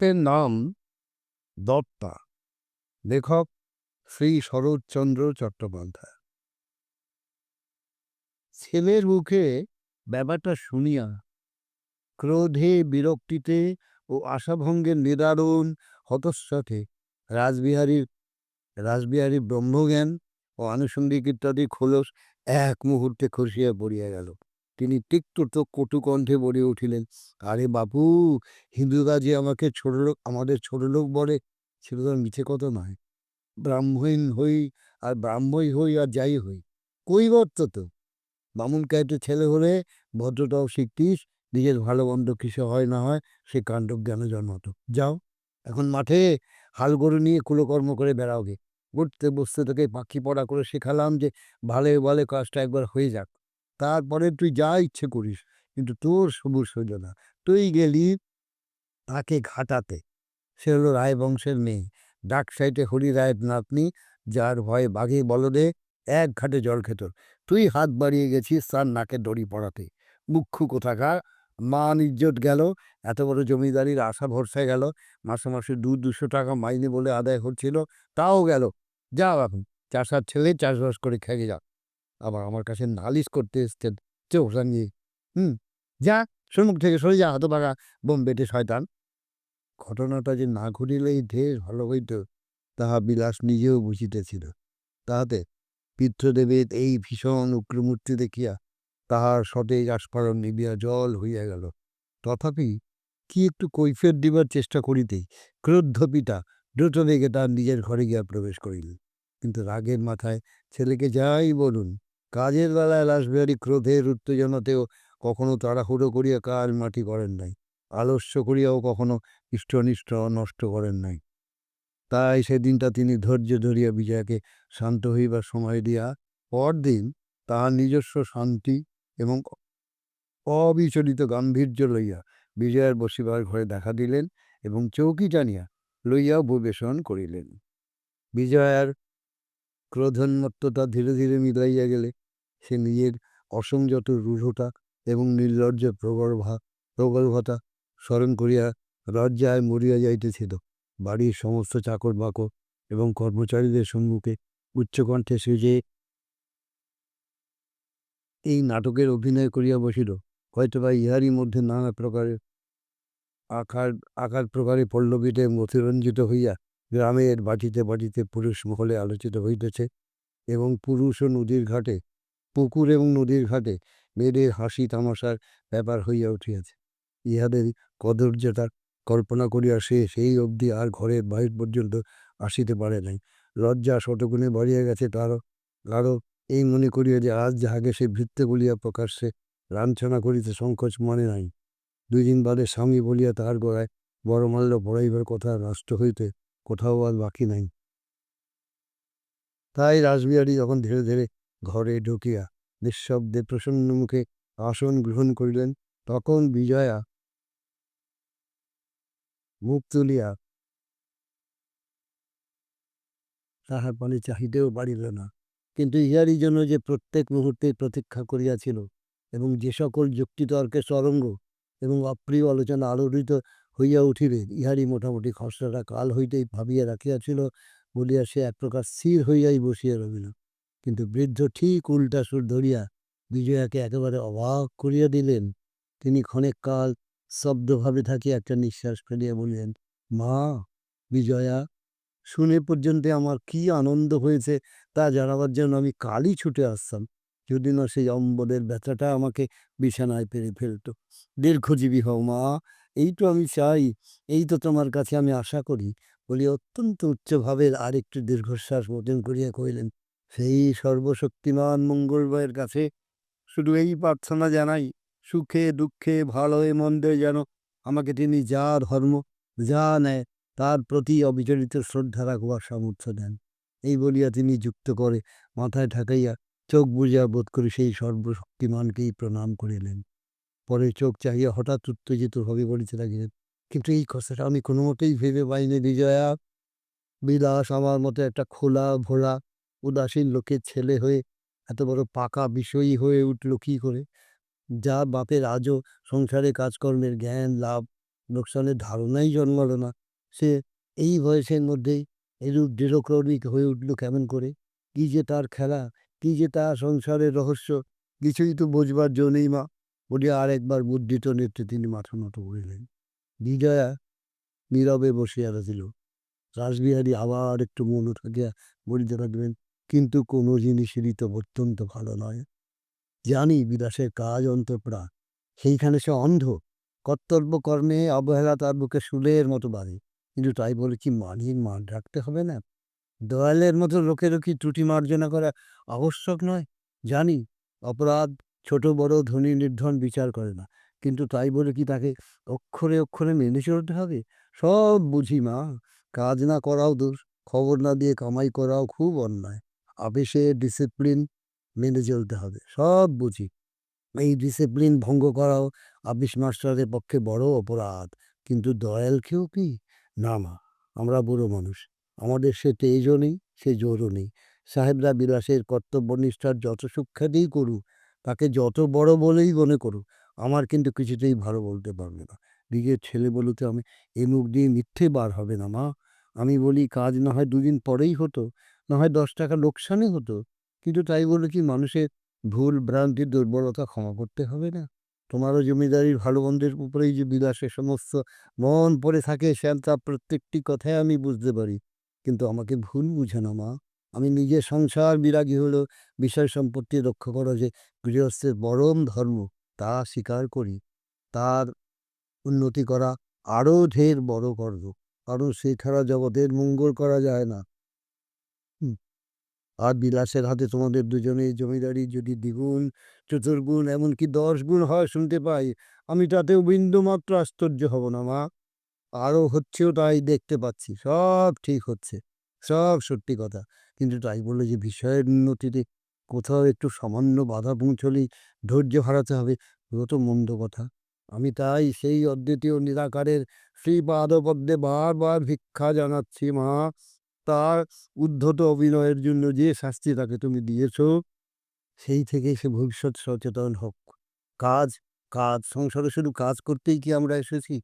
গল্পের নাম দত্তা, লেখক শ্রী শরৎচন্দ্র চট্টোপাধ্যায়। ছেলের মুখে ব্যাপারটা শুনিয়া ক্রোধে, বিরক্তিতে ও আশাভঙ্গের নিদারুণ হতস্বাথে রাসবিহারীর রাসবিহারীর ব্রহ্মজ্ঞান ও আনুষঙ্গিক ইত্যাদি খোলস এক মুহূর্তে খসিয়া পড়িয়া গেল। তিনি তিক্তত কটু কণ্ঠে বলে উঠিলেন, আরে বাপু, হিন্দুরা যে আমাকে ছোট লোক, আমাদের ছোট লোক বলে, সেটা তো মিছে কথা নয়। ব্রাহ্মণ হই আর ব্রাহ্মই হই আর যাই হই কৈবর্ত তো? বামুন কায়তে ছেলে হলে ভদ্রতাও শিখতিস, নিজের ভালো মন্দ কিছু হয় না হয়, সে কাণ্ডজ্ঞানে জন্মাতো। যাও, এখন মাঠে হাল গরু নিয়ে কুলকর্ম করে বেড়াওগে উঠতে বসতে তোকে পাখি পড়া করে শেখালাম যে, ভালো ভালে কাজটা একবার হয়ে যাক। তারপরে তুই যা ইচ্ছে করিস, কিন্তু তোর সবুজ সইল না তুই গেলি তাকে ঘাটাতে। সে হলো রায় বংশের মেয়ে। ডাক সাইটে হরি রায়ের নাতনি, যার ভয়ে বাঘে বলদে এক ঘাটে জল খেত। তুই হাত বাড়িয়ে গেছিস তার নাকে দড়ি পড়াতে মুখ্যু কোথাকার? মান ইজ্জত গেল, এত বড় জমিদারির আশা ভরসায় গেল। মাসে মাসে দু দুশো টাকা মাইনে বলে আদায় হচ্ছিল, তাও গেল। যাও এখন, চাষার ছেলে চাষবাস করে খেয়ে যাও। আবার আমার কাছে নালিশ করতে এসছেন চোখ রাঙিয়ে হুম, যা সম্মুখ থেকে সরে যা, হতভাগা, বোম বেটে শয়তান। ঘটনাটা যে না ঘটিলেই ঢের ভালো হইত, তাহা বিলাস নিজেও বুঝিতেছিল। তাহাতে পিতৃদেবের এই ভীষণ উগ্রমূর্তি দেখিয়া তাহার সতেজ আস্ফারণ নিবিয়া জল হইয়া গেল। তথাপি কি একটু কৈফিয়ত দিবার চেষ্টা করিতেই ক্রুদ্ধ পিতা দ্রুত বেগে তার নিজের ঘরে গিয়া প্রবেশ করিলেন। কিন্তু রাগের মাথায় ছেলেকে যাই বলুন কাজের বেলায় লাশবিহারী ক্রোধের উত্তেজনাতেও কখনো তাড়াহুড়ো করিয়া কাজ মাটি করেন নাই, আলস্য করিয়াও কখনো ইষ্টনিষ্ঠ নষ্ট করেন নাই। তাই সেদিনটা তিনি ধৈর্য ধরিয়া বিজয়াকে শান্ত হইবার সময় দিয়া পরদিন তাহার নিজস্ব শান্তি এবং অবিচলিত গাম্ভীর্য লইয়া বিজয়ার বসিবার ঘরে দেখা দিলেন এবং চৌকি টানিয়া লইয়া উপবেশন করিলেন। বিজয়ার ক্রোধন্মত্ততা ধীরে ধীরে মিলাইয়া গেলে সে নিজের অসংযত রূঢ়তা এবং নির্লজ্জ প্রগর্ভা প্রগল্ভতা স্মরণ করিয়া লজ্জায় মরিয়া যাইতেছিল বাড়ির সমস্ত চাকর বাকর এবং কর্মচারীদের সম্মুখে উচ্চকণ্ঠে সে যে এই নাটকের অভিনয় করিয়া বসিল, হয়তোবা ইহারই মধ্যে নানা প্রকারের আকার আকার প্রকারে পল্লবীতে মতিরঞ্জিত হইয়া গ্রামের বাটিতে বাটিতে পুরুষ মহলে আলোচিত হইতেছে এবং পুরুষ ও নদীর ঘাটে পুকুর এবং নদীর ঘাটে মেয়েদের হাসি তামাশার ব্যাপার হইয়া উঠিয়াছে। ইহাদের কদর্যতার কল্পনা করিয়া সে সেই অবধি আর ঘরের বাহির পর্যন্ত আসিতে পারে নাই। লজ্জা শতগুণে বাড়িয়া গেছে তারও আরও এই মনে করিয়া যে আজ যাহাকে সে ভৃত্তে বলিয়া প্রকাশ্যে লাঞ্ছনা করিতে সংকোচ মনে নাই। দুই দিন বাদে স্বামী বলিয়া তাহার গড়ায় বড়মাল্য পড়াইবার কথা রাষ্ট্র হইতে কোথাও আর বাকি নাই। তাই রাসবিহারী যখন ধীরে ধীরে ঘরে ঢুকিয়া নিঃশব্দে প্রসন্ন মুখে আসন গ্রহণ করিলেন, তখন বিজয়া মুখ তুলিয়া তাহার পানে চাহিতেও পারিল না। কিন্তু ইহারই জন্য যে প্রত্যেক মুহূর্তে প্রতীক্ষা করিয়াছিল এবং যে সকল যুক্তিতর্কে সরঙ্গ এবং অপ্রিয় আলোচনা আলোড়িত হইয়া উঠিবে, ইহারই মোটামুটি খসড়াটা কাল হইতেই ভাবিয়া রাখিয়াছিল বলিয়া সে এক প্রকার স্থির হইয়াই বসিয়া রহিল। কিন্তু বৃদ্ধ ঠিক উল্টা সুর ধরিয়া বিজয়াকে একেবারে অবাক করিয়া দিলেন। তিনি ক্ষণেক কাল স্তব্ধভাবে থাকিয়া একটা নিঃশ্বাস ফেলিয়া বলিলেন, মা, বিজয়া, শুনে পর্যন্ত আমার কি আনন্দ হয়েছে তা জানাবার জন্য আমি কালই ছুটে আসতাম। যদি না সেই অম্বলের ব্যথাটা আমাকে বিছানায় পেরে ফেলত। দীর্ঘজীবী হও মা এই তো আমি চাই, এই তো তোমার কাছে আমি আশা করি। বলি অত্যন্ত উচ্চভাবের আরেকটু দীর্ঘশ্বাস মোচন করিয়া কহিলেন সেই সর্বশক্তিমান মঙ্গলবাইয়ের কাছে শুধু এই প্রার্থনা জানাই, সুখে, দুঃখে, ভালোয়, মন্দে যেন আমাকে তিনি যা ধর্ম, যা নেয় তার প্রতি অবিচলিত শ্রদ্ধা রাখবার সামর্থ্য দেন। এই বলিয়া তিনি যুক্ত করে মাথায় ঠাকাইয়া চোখ বুঝিয়া বোধ করে সেই সর্বশক্তিমানকেই প্রণাম করিলেন। পরে চোখ চাহিয়া হঠাৎ উত্তেজিত হবে বলিতে লাগিলেন, কিন্তু এই কথাটা আমি কোনো মতেই ভেবে পাইনি, বিজয়া। বিলাস আমার মতো একটা খোলা ভোলা উদাসীন লোকের ছেলে হয়ে এত বড় পাকা বিষয়ী হয়ে উঠল কী করে? যা বাপের আজও সংসারে কাজকর্মের জ্ঞান, লাভ, লোকসানের ধারণাই জন্মালো না। সে এই বয়সের মধ্যেই এরূপ দৃঢ়ক্রমিক হয়ে উঠল কেমন করে? কি যে তার খেলা, কি যে তার সংসারের রহস্য, কিছুই তো বোঝবার জো নেই মা। বলিয়া আর একবার মুদ্রিত নেত্রে তিনি মাথা নত করিলেন। বিজয়া নীরবে বসিয়া রহিল। রাসবিহারী আবার একটু মন থাকিয়া বলিতে লাগলেন কিন্তু কোনো জিনিসেরই তো অত্যন্ত ভালো নয়। জানি বিলাসের কাজ অন্তঃপ্রাণ সেইখানে সে অন্ধ। কর্তব্য কর্মে অবহেলা তার বুকে শুলের মতো বাড়ে কিন্তু তাই বলে কি মানিয়ে মান রাখতে হবে না? দয়ালের মতো লোকেরও কি ত্রুটি মার্জনা করা আবশ্যক নয়? জানি, অপরাধ ছোট বড় ধনী নির্ধন বিচার করে না। কিন্তু তাই বলে কি তাকে অক্ষরে অক্ষরে মেনে চলতে হবে? সব বুঝি মা। কাজ না করাও দোষ। খবর না দিয়ে কামাই করাও খুব অন্যায়। আবেশে ডিসিপ্লিন মেনে চলতে হবে, সব বুঝি। এই ডিসিপ্লিন ভঙ্গ করাও আবিস মাস্টারের পক্ষে বড় অপরাধ, কিন্তু দয়ালকেও কি? না মা, আমরা বুড়ো মানুষ, আমাদের সে তেজও নেই, সে জোরও নেই। সাহেবরা বিলাসের কর্তব্যনিষ্ঠার যত সুখ্যাতিই করুক, তাকে যত বড় বলেই মনে করুক, আমার কিন্তু কিছুতেই ভালো বলতে পারবে না। নিজের ছেলে বলতে আমি এ মুখ দিয়ে মিথ্যে বার হবে না মা। আমি বলি কাজ না হয় দুদিন পরেই হতো না হয় দশ টাকা লোকসানই হতো। কিন্তু তাই বলে কি মানুষের ভুল, ভ্রান্তি, দুর্বলতা ক্ষমা করতে হবে না। তোমারও জমিদারির ভালো মন্দের উপরেই যে বিলাসের সমস্ত মন পড়ে থাকে তার প্রত্যেকটি কথাই আমি বুঝতে পারি। কিন্তু আমাকে ভুল বুঝে না মা। আমি নিজের সংসার বিরাগী হলো বিষয় সম্পত্তি রক্ষা করা যে গৃহস্থের পরম ধর্ম, তা স্বীকার করি। তার উন্নতি করা আরও ঢের বড় কর্ম। কারণ সে ছাড়া জগতের মঙ্গল করা যায় না। আর বিলাসের হাতে তোমাদের দুজনের জমিদারি যদি দ্বিগুণ, চতুর্গুণ, এমনকি দশ গুণ হয় শুনতে পাই, আমি তাতেও বিন্দুমাত্র আশ্চর্য হব না, মা। আরও হচ্ছেও তাই দেখতে পাচ্ছি, সব ঠিক হচ্ছে, সব সত্যি কথা। কিন্তু তাই বলে যে বিষয়ের উন্নতিতে কোথাও একটু সামান্য বাধা পৌঁছলেই ধৈর্য হারাতে হবে ওগুলো তো মন্দ কথা। আমি তাই সেই অদ্বিতীয় নিরাকারের শ্রীপাদপদ্মে বারবার ভিক্ষা জানাচ্ছি, মা। তার উদ্ধত অভিনয়ের জন্য যে শাস্তি তাকে তুমি দিয়েছ, সেই থেকে সে ভবিষ্যৎ সচেতন হোক। কাজ কাজ, সংসারে শুধু কাজ করতেই কি আমরা এসেছি?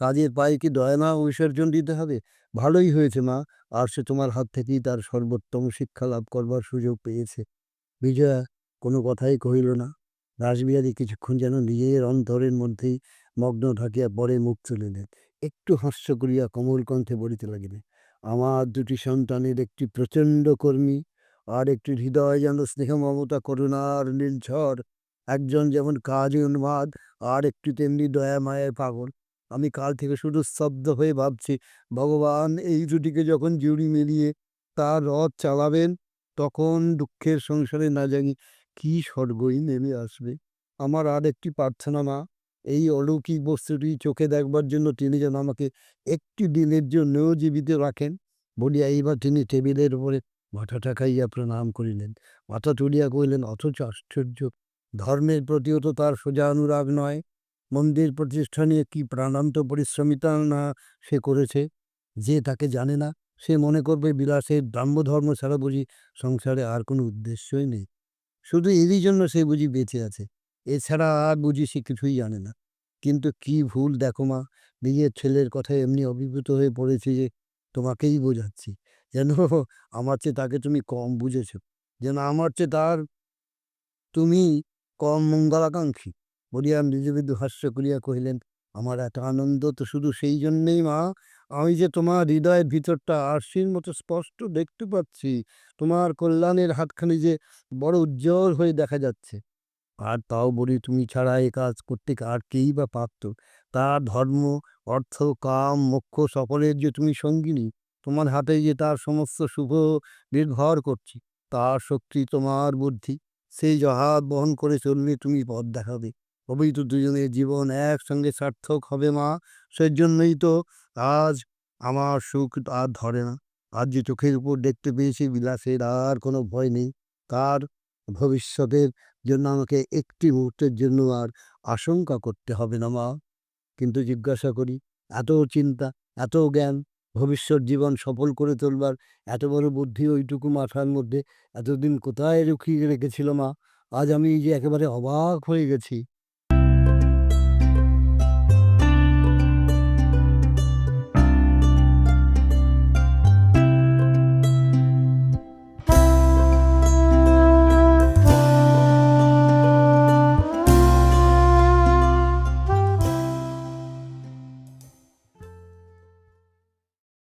কাজের পায়ে কি দয়া না বিসর্জন দিতে হবে? ভালোই হয়েছে মা, আর সে তোমার হাত থেকেই তার সর্বোত্তম শিক্ষা লাভ করবার সুযোগ পেয়েছে। বিজয়া, কোনো কথাই কহিল না। রাসবিহারী কিছুক্ষণ যেন নিজের অন্তরের মধ্যেই মগ্ন থাকিয়া পরে মুখ তুলিলেন। একটু হাস্য করিয়া কোমল কণ্ঠে বলিতে লাগিলেন আমার দুটি সন্তানের একটি প্রচণ্ড কর্মী আর একটি হৃদয় যেন স্নেহ মমতা করুণার নীলঝড়। একজন যেমন কাজে উন্মাদ আর একটি তেমনি দয়া মায়ের পাগল। আমি কাল থেকে শুধু স্তব্ধ হয়ে ভাবছি, ভগবান এই দুটিকে যখন জুড়ি মিলিয়ে তার রথ চালাবেন, তখন দুঃখের সংসারে না জানি কি স্বর্গই নেমে আসবে। আমার আর একটি প্রার্থনা মা এই অলৌকিক বস্তুটি চোখে দেখবার জন্য তিনি যেন আমাকে একটি দিনের জন্যও জীবিত রাখেন বলিয়া এইবার তিনি টেবিলের উপরে মাথাটা খাইয়া প্রণাম করিলেন। মাথা তুলিয়া কহিলেন, অথচ আশ্চর্য, ধর্মের প্রতিও তো তার সোজা অনুরাগ নয়। মন্দির প্রতিষ্ঠা নিয়ে কি প্রাণান্ত পরিশ্রমিতা না সে করেছে? যে তাকে জানে না, সে মনে করবে বিলাসের ব্রাহ্ম ধর্ম ছাড়া বুঝি সংসারে আর কোনো উদ্দেশ্যই নেই। শুধু এরই জন্য সে বুঝি বেঁচে আছে। এছাড়া আর বুঝি সে কিছুই জানে না। কিন্তু কি ভুল দেখো মা, নিজের ছেলের কথায় এমনি অভিভূত হয়ে পড়েছি যে তোমাকেই বোঝাচ্ছি। যেন আমার চেয়ে তাকে তুমি কম বুঝেছ, যেন আমার চেয়ে তার তুমি কম মঙ্গলাকাঙ্ক্ষী। বলিয়া মৃদু হাস্য করিয়া কহিলেন, আমার এত আনন্দ তো শুধু সেই জন্যেই মা, আমি যে তোমার হৃদয়ের ভিতরটা আরশির মতো স্পষ্ট দেখতে পাচ্ছি, তোমার কল্যাণের হাতখানি যে বড় উজ্জ্বল হয়ে দেখা যাচ্ছে। আর তাও বলি তুমি ছাড়া এ কাজ করতে আর কেই বা পারত। তার ধর্ম, অর্থ, কাম, মোক্ষ সকলের যে তুমি সঙ্গিনী, তোমার হাতে যে তার সমস্ত শুভ নির্ভর করছি, তার শক্তি তোমার বুদ্ধি, সেই জহাজ বহন করে চললে তুমি পথ দেখাবে। তবেই তো দুজনের জীবন একসঙ্গে সার্থক হবে মা সেই জন্যই তো আজ আমার সুখ আর ধরে না। আজ যে চোখের উপর দেখতে পেয়েছি বিলাসের আর কোনো ভয় নেই, তার ভবিষ্যতের জন্য আমাকে একটি মুহূর্তের জন্য আর আশঙ্কা করতে হবে না মা। কিন্তু জিজ্ঞাসা করি, এত চিন্তা, এত জ্ঞান, ভবিষ্যৎ জীবন সফল করে তোলবার এত বড় বুদ্ধি ওইটুকু মাথার মধ্যে এতদিন কোথায় রুখিয়ে রেখেছিল মা? আজ আমি যে একেবারে অবাক হয়ে গেছি।